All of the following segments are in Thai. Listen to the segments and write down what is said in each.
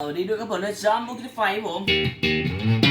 สวัสดีด้วยครับผมนะจ๊ะมุกที่ไฟผม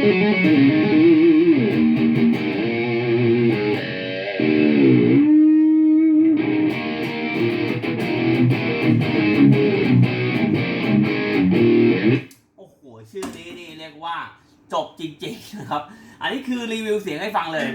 โอ้โห ชื่อนี้นี่เรียกว่าจบจริงๆนะครับ อันนี้คือรีวิวเสียงให้ฟังเลย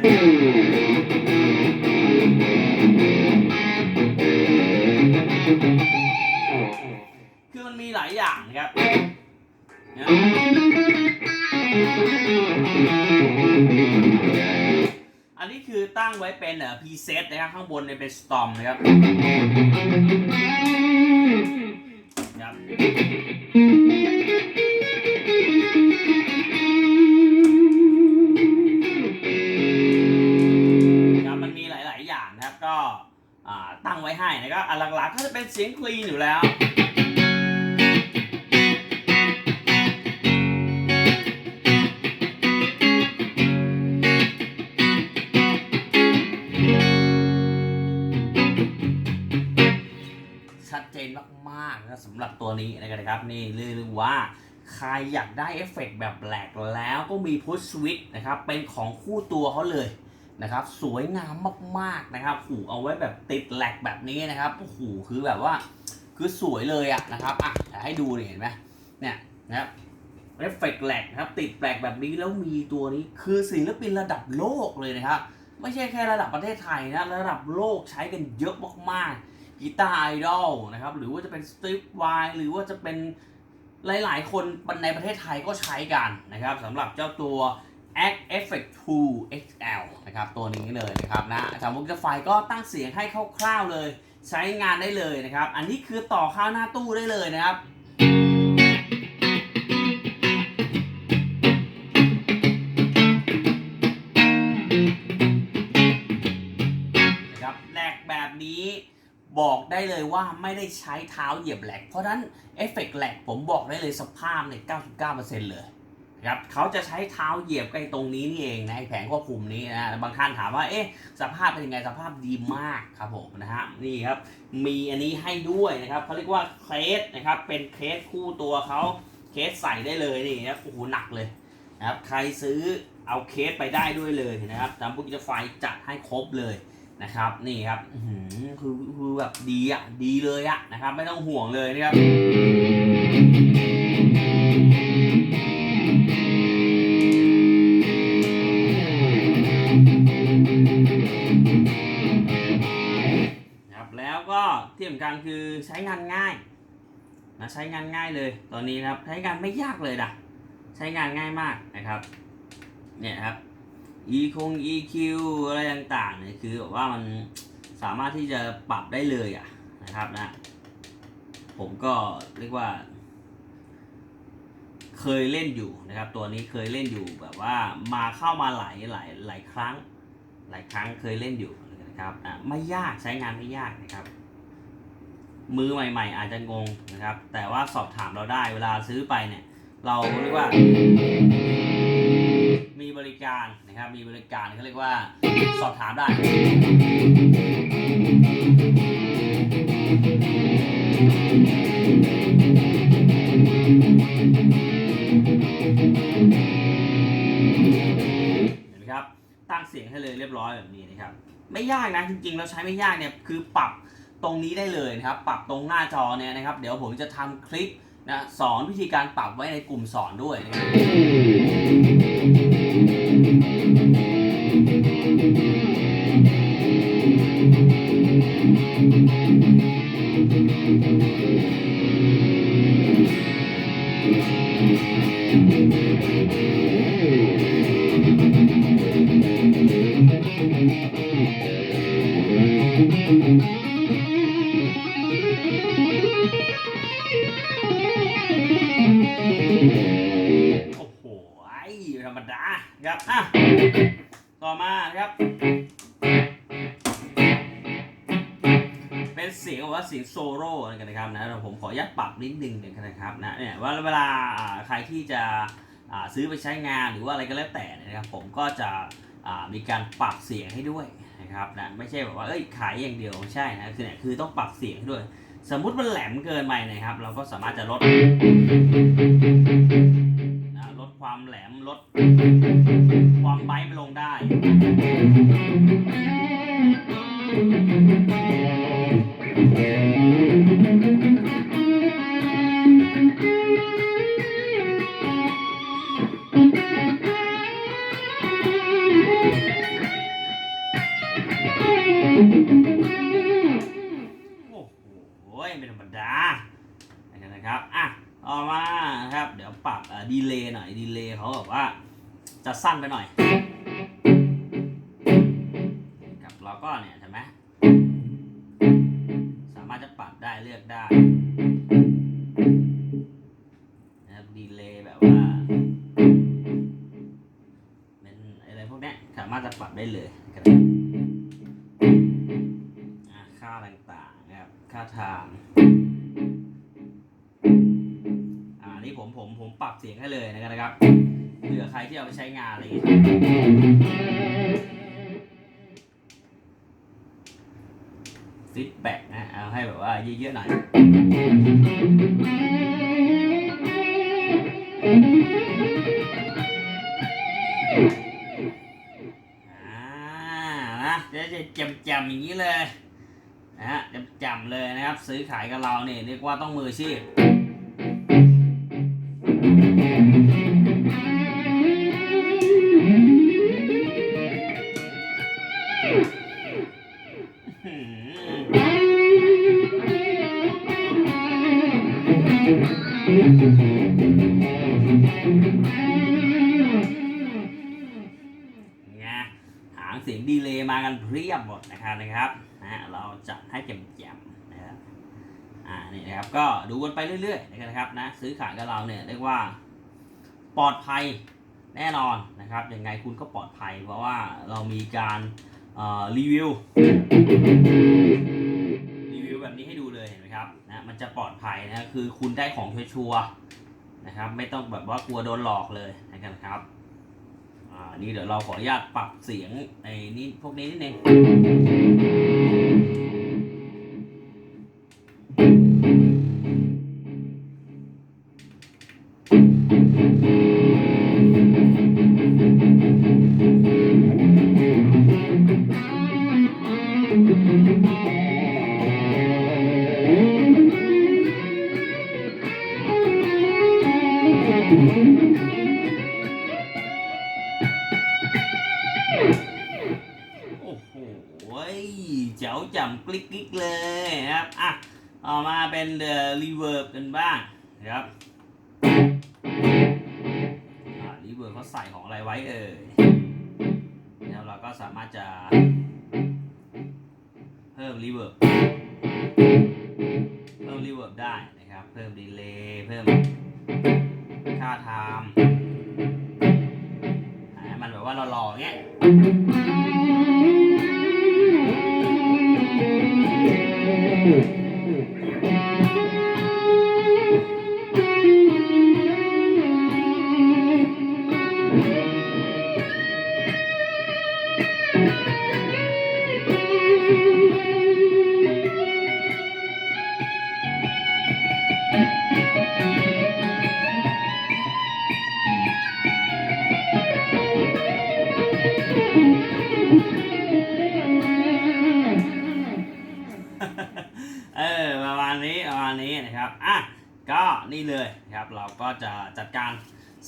ไว้เป็นเอ่อ preset นะครับข้างบนเนี่ยเป็น storm นะครับครับครับมันมีหลาย ๆ อย่างนะครับก็ตั้งไว้ให้นะครับอันหลัก ๆ ก็จะเป็นเสียงคลีนอยู่แล้ว เจนมากๆนะสำหรับตัวนี้นะครับนี่เรียกว่าใครอยากได้เอฟเฟกต์แบบแหลกแล้วก็มีพุชสวิตนะครับเป็นของคู่ตัวเขาเลยนะครับสวยงามมากๆนะครับหูเอาไว้แบบติดแหลกแบบนี้นะครับโอ้โหคือแบบว่าคือสวยเลยอะนะครับอะให้ดูนี่เห็นไหมเนี่ยนะครับเอฟเฟกต์แหลกนะครับติดแปลกแบบนี้แล้วมีตัวนี้คือศิลปินระดับโลกเลยนะครับ ไม่ใช่แค่ระดับประเทศไทยนะ ระดับโลกใช้กันเยอะมากๆ กีตาร์ไอดอลนะครับ หรือว่าจะเป็นสติฟไวหรือว่าจะเป็นหลาย ๆ คนในประเทศไทยก็ใช้กันนะครับสำหรับเจ้าตัว Act Effect 2 XL นะครับตัวนี้เลยนะครับนะอาจารย์มุกจะไฟก็ตั้งเสียงให้คร่าวๆเลย ใช้งานได้เลยนะครับ อันนี้คือต่อเข้าหน้าตู้ได้เลยนะครับ บอกได้เลยว่าไม่ได้ใช้เท้าเหยียบแหลก เพราะฉะนั้นเอฟเฟกต์แหลกผมบอกได้เลยสภาพเนี่ย99%เลยครับเขาจะใช้เท้าเหยียบไอ้ตรงนี้นี่เองนะแผงควบคุมนี้นะบางท่านถามว่าเอ๊ะสภาพเป็นยังไงสภาพดีมากครับผมนะฮะนี่ครับมีอันนี้ให้ด้วยนะครับเขาเรียกว่าเคสนะครับเป็นเคสคู่ตัวเขาเคสใส่ได้เลยนี่นะโอ้โหหนักเลยนะครับใครซื้อเอาเคสไปได้ด้วยเลยนะครับจำพุกจะไฟจัดให้ครบเลย นะครับนี่ครับคือคือแบบดีอะดีเลยอะนะครับ ไม่ต้องห่วงเลยนะครับนะครับแล้วก็ที่สำคัญคือใช้งานง่ายนะใช้งานง่ายเลยตอนนี้นะครับใช้งานไม่ยากเลยนะใช้งานง่ายมากนะครับเนี่ยครับ e คง EQ อะไรต่างๆเนี่ยคือแบบว่ามันสามารถที่จะปรับได้เลยอะนะครับนะ ผมก็เรียกว่า เคยเล่นอยู่นะครับ ตัวนี้เคยเล่นอยู่แบบว่ามาเข้ามาหลายหลายหลายครั้ง หลายครั้งเคยเล่นอยู่นะครับอะไม่ยากใช้งานไม่ยากนะครับ มือใหม่ ๆ อาจจะงงนะครับ แต่ว่าสอบถามเราได้เวลาซื้อไปเนี่ย เราเรียกว่า บริการนะครับ มีบริการเขาเรียกว่าสอบถามได้เห็นไหมครับตั้งเสียงให้เลยเรียบร้อยแบบนี้นะครับ ไม่ยากนะจริงๆ เราใช้ไม่ยากเนี่ยคือปรับตรงนี้ได้เลยนะครับ ปรับตรงหน้าจอเนี่ยนะครับ เดี๋ยวผมจะทำคลิปนะสอนวิธีการปรับไว้ในกลุ่มสอนด้วยนะครับ โมานะครับ เป็นเสียงว่าเสียงโซโล่กันนะครับนะเราผมขออนุญาตปรับนิดนึงนะครับนะเนี่ยว่าเวลาใครที่จะซื้อไปใช้งานหรือว่าอะไรก็แล้วแต่นะครับผมก็จะมีการปรับเสียงให้ด้วยนะครับนะไม่ใช่แบบว่าเอ้ยขายอย่างเดียวไม่ใช่นะคือเนี่ยคือต้องปรับเสียงให้ด้วย สมมุติมันแหลมเกินไปนะครับ เราก็สามารถจะลดนะลดความแหลมลดความไบ เราก็เนี่ยใช่ไหมสามารถจะปรับได้เลือกได้นะครับดีเลย์แบบว่าเป็นอะไรพวกเนี้ยสามารถจะปรับได้เลยค่าต่างๆนะครับค่าทางอ่านี่ผมผมผมปรับเสียงให้เลยนะครับเผื่อใครที่เอาไปใช้งานอะไรอย่างเงี้ย ฟีดแบ็กนะ เอาให้แบบว่าเยอะๆหน่อย อ่านะจะจะจำจำๆอย่างนี้เลยนะฮะจำจำๆเลยนะครับ ซื้อขายกับเราเนี่ยเรียกว่าต้องมืออาชีพ เสียงดีเลย์มากันเพียบหมดนะครับนะครับนะเราจัดให้แจ่มๆนะครับอ่านี่นะครับก็ดูกันไปเรื่อยๆนะครับนะซื้อขายกับเราเนี่ยเรียกว่าปลอดภัยแน่นอนนะครับยังไงคุณก็ปลอดภัย เพราะว่าเรามีการรีวิวรีวิวแบบนี้ให้ดูเลยเห็นไหมครับนะมันจะปลอดภัยนะคือคุณได้ของชัวร์นะครับ ไม่ต้องแบบว่ากลัวโดนหลอกเลยนะครับ อ่านี่เดี๋ยวเราขออนุญาตปรับเสียงในนี้พวกนี้นิดนึง เป็น the reverb กันบ้างนะครับอ่า reverb เขาใส่ของอะไรไว้เอ่ยแล้วเราก็สามารถจะเพิ่ม reverb เพิ่ม reverb ได้นะครับ เพิ่ม delay เพิ่มค่าไทม์ให้มันแบบว่าหล่อๆเงี้ย อะก็นี่เลยครับเราก็จะจัดการ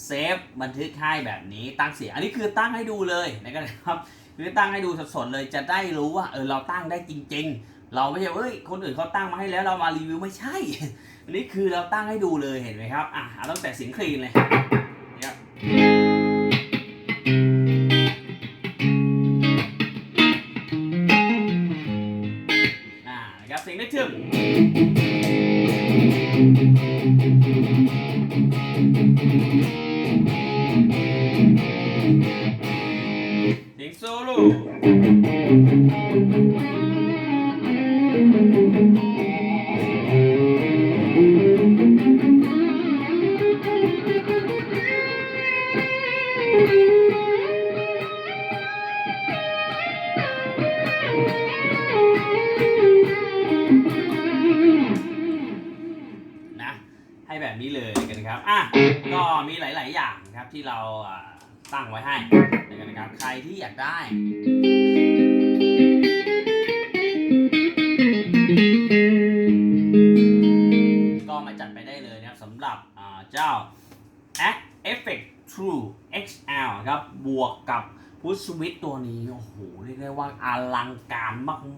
เซฟบันทึกให้แบบนี้ตั้งเสียงอันนี้คือตั้งให้ดูเลยนะครับคือตั้งให้ดูสดๆเลยจะได้รู้ว่าเออเราตั้งได้จริง ๆ เราไม่ใช่ว่าเอ้ยคนอื่นเขาตั้งมาให้แล้วเรามารีวิวไม่ใช่ อันนี้คือเราตั้งให้ดูเลยเห็นไหมครับอะเอาตั้งแต่เสียงคลีนเลย โซโล่นะให้แบบนี้เลยกันนะครับ อะ ก็มีหลาย ๆ อย่างนะครับที่เราอ่าตั้งไว้ให้ นะครับใครที่อยากได้ก็มาจัดไปได้เลยนะครับสำหรับอ่าเจ้า a Effect True XL ครับบวกกับ Push Switch ตัวนี้ โอ้โห เรียกได้ว่าอลังการ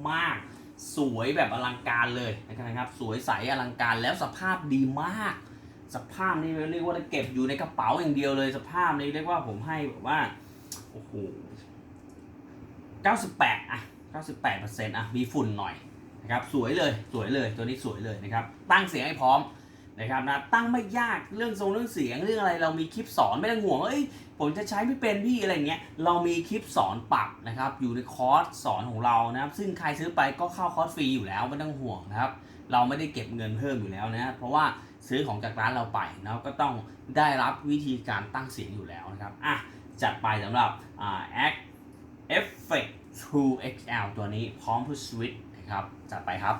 มาก ๆ สวยแบบอลังการเลยนะครับ สวยใสอลังการแล้วสภาพดีมาก สภาพนี่เรียกว่าเก็บอยู่ในกระเป๋าอย่างเดียวเลย สภาพนี้เรียกว่าผมให้แบบว่า โอ้โห98อะ98%อะ มีฝุ่นหน่อยนะครับ สวยเลย สวยเลย ตัวนี้สวยเลยนะครับ ตั้งเสียงให้พร้อมนะครับนะ ตั้งไม่ยาก เรื่องทรงเรื่องเสียง เรื่องอะไร เรามีคลิปสอน ไม่ต้องห่วง เอ้ย ผมจะใช้ไม่เป็นพี่อะไรเงี้ย เรามีคลิปสอนปรับนะครับ อยู่ในคอร์สสอนของเรานะครับ ซึ่งใครซื้อไปก็เข้าคอร์สฟรีอยู่แล้ว ไม่ต้องห่วงนะครับ เราไม่ได้เก็บเงินเพิ่มอยู่แล้วนะ เพราะว่าซื้อของจากร้านเราไปนะก็ต้องได้รับวิธีการตั้งเสียงอยู่แล้วนะครับ อะ จัดไปสำหรับอ่า Act Effect True XL ตัวนี้พร้อมพุชสวิตนะครับ จัดไปครับ